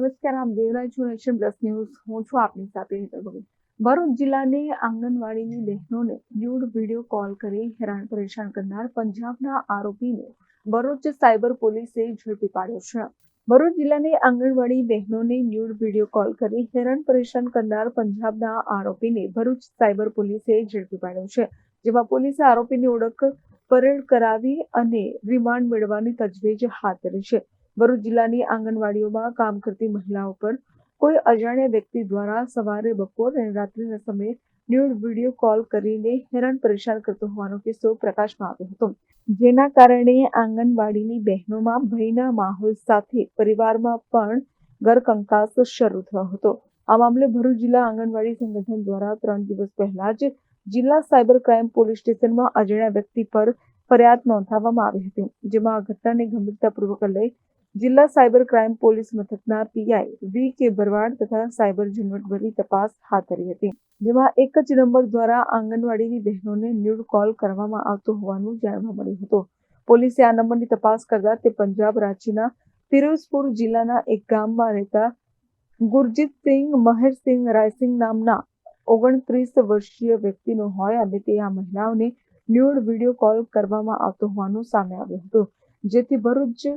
નમસ્કાર આપ રહ્યા છો નેશન પ્લસ ન્યૂઝ. હું છું આપની સાથે ભગત. ભરૂચ જિલ્લાની આંગણવાડીની બહેનોને ન્યૂડ વીડિયો કોલ કરી હેરાન પરેશાન કરનાર પંજાબના આરોપીને ભરૂચ સાયબર પોલીસે ઝડપી પાડ્યો છે. ભરૂચ જિલ્લાની આંગણવાડી બહેનોને ન્યૂડ વીડિયો કોલ કરી હેરાન પરેશાન કરનાર પંજાબના આરોપીને ભરૂચ સાયબર પોલીસે ઝડપી પાડ્યો છે, જેમાં પોલીસે આરોપીની ઓળખ પરેડ કરાવી અને રિમાન્ડ મેળવવાની તજવીજ હાથ ધરી છે. ભરૂચ જિલ્લાની આંગણવાડીઓમાં કામ કરતી મહિલાઓ પર કોઈ અજાણ્યા વ્યક્તિ દ્વારા સવારે બપોર અને રાત્રિના સમયે ન્યૂડ વીડિયો કોલ કરીને હેરાન પરેશાન કરતો હોવાનો કિસ્સો પ્રકાશમાં આવ્યો હતો. જેના કારણે આંગણવાડીની બહેનોમાં ભયના માહોલ સાથે પરિવારમાં પણ ઘરકંકાસ શરૂ થયો હતો. આ મામલે ભરૂચ જિલ્લા આંગણવાડી સંગઠન દ્વારા ત્રણ દિવસ પહેલા જ જિલ્લા સાયબર ક્રાઇમ પોલીસ સ્ટેશનમાં અજાણ્યા વ્યક્તિ પર ફરિયાદ નોંધાવવામાં આવી હતી, જેમાં આ ઘટનાને ગંભીરતાપૂર્વક લઈ જિલ્લા સાયબર ક્રાઇમ પોલીસ મથકના પીઆઈ વી કે ભરવાડ તથા સાયબર ઝીણવટભરી તપાસ હાથ ધરી હતી, જેમાં એક જ નંબર દ્વારા આંગણવાડીની બહેનોને ન્યૂડ કોલ કરવામાં આવતો હોવાનું જાણવા મળ્યું હતું. પોલીસે આ નંબરની તપાસ કરતા તે પંજાબ રાજ્યના ફિરોઝપુર જિલ્લાના એક ગામમાં રહેતા ગુરજીતસિંહ મહેરસિંહ રાયસિંહ નામના ઓગણત્રીસ વર્ષીય વ્યક્તિનો હોય અને તે આ મહિલાઓને ન્યૂડ વીડિયો કોલ કરવામાં આવતો હોવાનું સામે આવ્યું હતું, જેથી ભરૂચ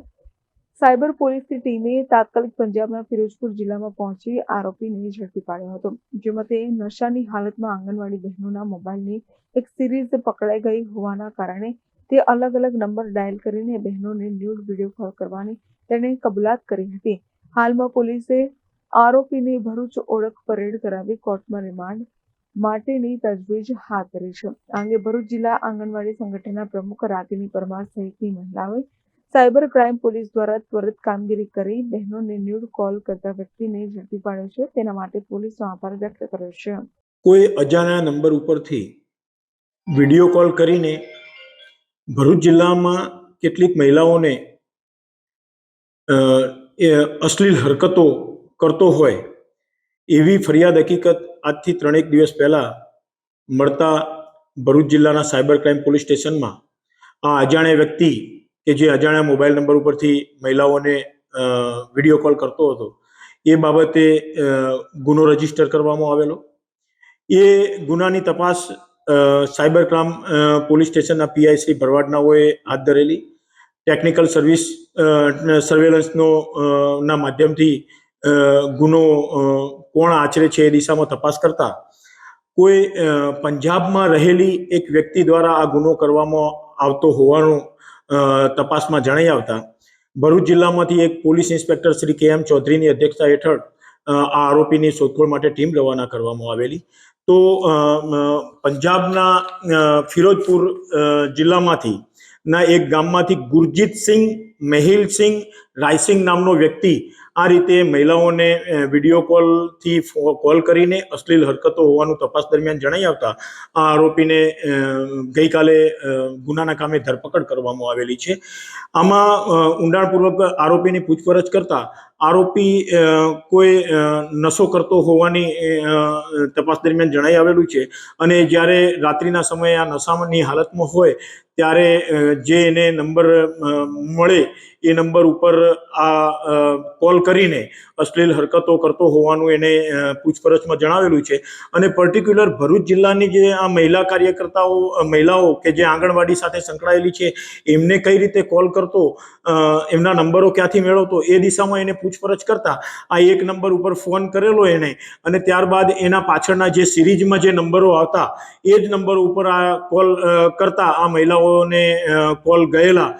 સાયબર પોલીસની ટીમે તાત્કાલિક પંજાબના ફિરોજપુર જિલ્લામાં પહોંચી આરોપીને ઝડપી પાડ્યો હતો, જેમાં તે નશાની હાલતમાં આંગણવાડી બહેનોના મોબાઈલની એક સિરીઝ પકડાઈ ગઈ હોવાના કારણે તે અલગ અલગ નંબર ડાયલ કરીને બહેનોને ન્યૂડ વીડિયો કોલ કરવાની તેણે કબૂલાત કરી હતી. હાલમાં પોલીસે આરોપીને ભરૂચ ઓળખ પરેડ કરાવી કોર્ટમાં રિમાન્ડ માટેની તજવીજ હાથ ધરી છે. આ અંગે ભરૂચ જિલ્લા આંગણવાડી સંગઠનના પ્રમુખ રાગિની પરમાર સહિતની મહિલાઓએ સાયબર ક્રાઇમ પોલીસ દ્વારા ત્વરિત કામગીરી કરી બહેનોને ન્યૂડ કોલ કરતા વ્યક્તિને ઝડપી પાડ્યો છે. તેના માટે પોલીસનો આભાર વ્યક્ત કર્યો છે. કોઈ અજાણ્યા નંબર ઉપરથી વીડિયો કોલ કરીને ભરૂચ જિલ્લામાં કેટલીક મહિલાઓને એ અશ્લીલ હરકતો કરતો હોય એવી ફરિયાદ હકીકત આજથી ત્રણેક દિવસ પહેલાં મળતા ભરૂચ જિલ્લાના સાયબર ક્રાઇમ પોલીસ સ્ટેશનમાં આ અજાણ્યા વ્યક્તિ કે જે અજાણ્યા મોબાઈલ નંબર ઉપરથી મહિલાઓને વીડિયો કોલ કરતો હતો, એ બાબતે ગુનો રજિસ્ટર કરવામાં આવેલો. એ ગુનાની તપાસ સાયબર ક્રાઇમ પોલીસ સ્ટેશનના પીઆઈ શ્રી ભરવાડનાઓએ હાથ ધરેલી. ટેકનિકલ સર્વિસ સર્વેલન્સનો ના માધ્યમથી ગુનો કોણ આચરે છે એ દિશામાં તપાસ કરતા, કોઈ પંજાબમાં રહેલી એક વ્યક્તિ દ્વારા આ ગુનો કરવામાં આવતો હોવાનું તપાસમાં જણાઈ આવતા, ભરૂચ જિલ્લામાંથી એક પોલીસ ઇન્સ્પેક્ટર શ્રી કે એમ ચૌધરીની અધ્યક્ષતા હેઠળ આ આરોપીની શોધખોળ માટે ટીમ રવાના કરવામાં આવેલી. તો પંજાબના ફિરોજપુર જિલ્લામાંથી, ના એક ગામમાંથી ગુરજીતસિંહ મેહિલસિંહ રાયસિંગ નામનો વ્યક્તિ આ રીતે મહિલાઓને વીડિયો કોલથી કોલ કરીને અશ્લીલ હરકતો હોવાનું તપાસ દરમિયાન જણાઈ આવતા આ આરોપીને ગઈકાલે ગુનાના કામે ધરપકડ કરવામાં આવેલી છે. આમાં ઊંડાણપૂર્વક આરોપીની પૂછપરછ કરતા આરોપી કોઈ નશો કરતો હોવાની તપાસ દરમિયાન જણાઈ આવેલું છે. અને જ્યારે રાત્રિના સમયે આ નશાની હાલતમાં હોય ત્યારે જે એને નંબર મળે એ નંબર ઉપર આ કોલ કરીને અશ્લીલ હરકતો કરતો હોવાનું એને પૂછપરછમાં જણાવેલું છે. અને પર્ટિક્યુલર ભરૂચ જિલ્લાની જે આ મહિલા કાર્યકર્તાઓ મહિલાઓ કે જે આંગણવાડી સાથે સંકળાયેલી છે, એમને કઈ રીતે કોલ કરતો એમના નંબરો ક્યાંથી મેળવતો, એ દિશામાં એને પૂછપરછ કરતા આ એક નંબર ઉપર ફોન કરેલો એને અને ત્યારબાદ એના પાછળના જે સિરીઝમાં જે નંબરો આવતા, એ જ નંબર ઉપર આ કોલ કરતા આ મહિલાઓને કોલ ગયેલા.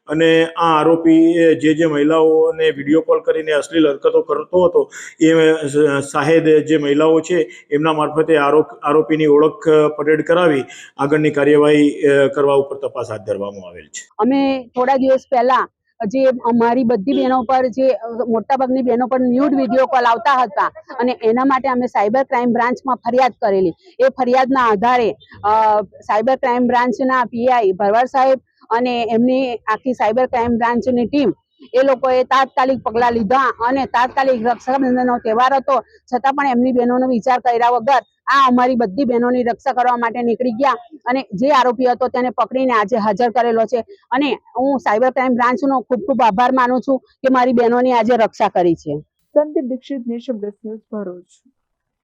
અને આ આરોપી જે જે મહિલાઓને વીડિયો કોલ કરીને અશ્લીલ હરકતો કરતો હતો, એ શાહેદ જે મહિલાઓ છે, એમના મારફતે આરોપ, આરોપીની ઓળખ પરેડ કરાવી આગળની કાર્યવાહી કરવા ઉપર તપાસ હાથ ધરવામાં આવેલ છે. અમે થોડા દિવસ પહેલા જે અમારી બધી બહેનો પર જે મોટાભાગની બહેનો પર ન્યૂડ વીડિયો કોલ આવતા હતા અને એના માટે અમે સાયબર ક્રાઇમ બ્રાન્ચમાં ફરિયાદ કરેલી. એ ફરિયાદના આધારે સાયબર ક્રાઇમ બ્રાન્ચના પીઆઈ ભરવાડ સાહેબ અને એમની આખી સાયબર ક્રાઇમ બ્રાન્ચની ટીમ એ લોકોએ તાત્કાલિક પગલાં લીધા અને તાત્કાલિક રક્ષાબંધનનો તહેવાર હતો. છતાં પણ એમની બહેનોનો વિચાર કર્યા વગર આ અમારી બધી બહેનોની રક્ષા કરવા માટે નીકળી ગયા અને જે આરોપી હતો તેને પકડીને આજે હાજર કરેલો છે. અને હું સાયબર ક્રાઇમ બ્રાન્ચનો ખૂબ ખૂબ આભાર માનું છું કે મારી બહેનોની આજે રક્ષા કરી છે. Sandeep Dixit nation news Bharuch.